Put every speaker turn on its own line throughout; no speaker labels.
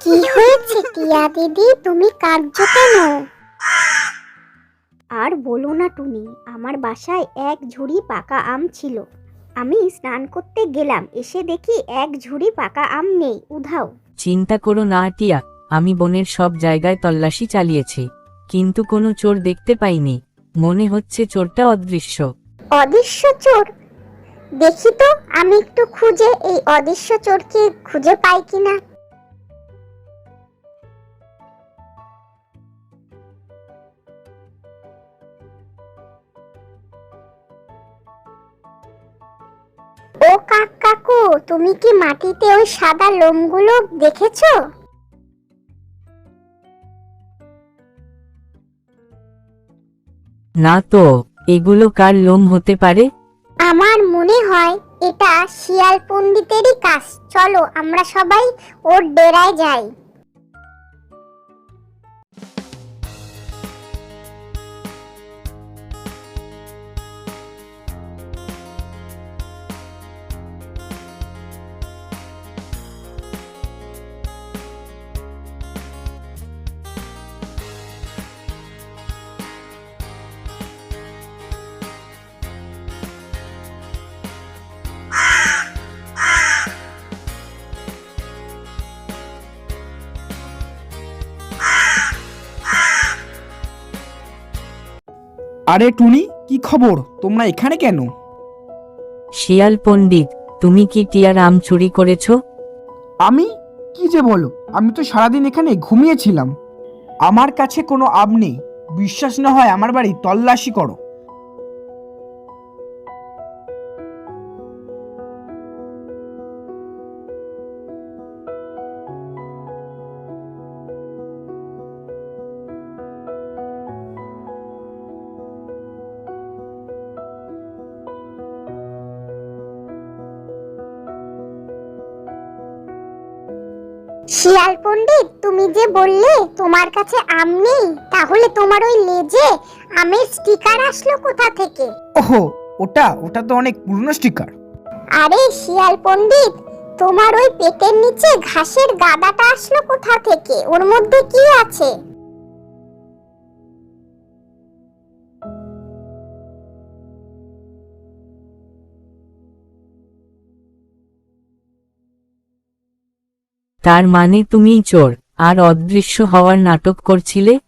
কি হয়েছে টিয়া দিদি? তুমি কাঁদছো কেন?
আর বলো না টুনি আমার বাসায় এক ঝুড়ি পাকা আম ছিল। আমি স্নান করতে গেলাম এসে দেখি এক ঝুড়ি পাকা আম নেই। উধাও।
চিন্তা করো না টিয়া আমি বনের সব জায়গায় তল্লাশি চালিয়েছি কিন্তু কোনো চোর দেখতে পাইনি। মনে হচ্ছে চোরটা অদৃশ্য।
অদৃশ্য চোর? দেখি তো, আমি একটু খুঁজে এই অদৃশ্য চোরকে খুঁজে পাই কিনা। ও কাক কাকু, তুমি কি মাটিতে ওই সাদা লোমগুলো দেখেছ?
না তো, এগুলো কার লোম হতে পারে?
আমার মনে হয় এটা শিয়াল পণ্ডিতেরই কাজ। চলো আমরা সবাই ওর ডেরায় যাই।
আরে টুনি কি খবর? তোমরা এখানে কেন?
শিয়াল পণ্ডিত তুমি কি টিয়ার আম চুরি করেছ?
আমি? কি যে বলো আমি তো সারাদিন এখানে ঘুমিয়েছিলাম। আমার কাছে কোনো আম নেই। বিশ্বাস না হয় আমার বাড়ি তল্লাশি করো।
শিয়াল পণ্ডিত তুমি যে বললে তোমার কাছে আম নেই তাহলে তোমার ওই লেজে আমের স্টিকার আসলো কোথা থেকে?
ওহো ওটা ওটা তো অনেক পুরনো স্টিকার
আরে শিয়াল পণ্ডিত তোমার ওই পেটের নিচে ঘাসের গাদাটা আসলো কোথা থেকে? ওর মধ্যে কি আছে?
তার মানে তুমিই চোর আর অদৃশ্য হওয়ার নাটক করছিলে?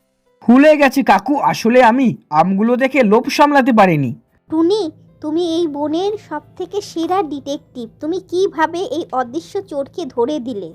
ভুলে গেছে কাকু আসলে আমি। আমগুলো দেখে লোভ সামলাতে পারিনি।
টুনি তুমি এই বনের সব থেকে সেরা ডিটেকটিভ। তুমি কীভাবে এই অদৃশ্য চোরকে ধরে দিলে?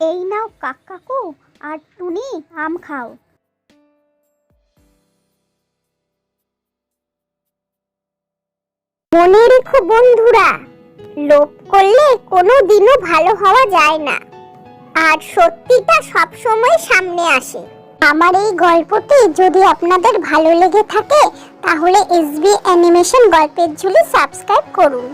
এই নাও কাক কাকু আর টুনি আম খাও।
মনে রেখো বন্ধুরা, লোভ করলে কোনো দিনও ভালো হওয়া যায় না। আর সত্যিটা সব সময় সামনে আসে। আমার এই গল্পটি যদি আপনাদের ভালো লেগে থাকে, তাহলে এসবি অ্যানিমেশন গল্পের ঝুলি সাবস্ক্রাইব করুন।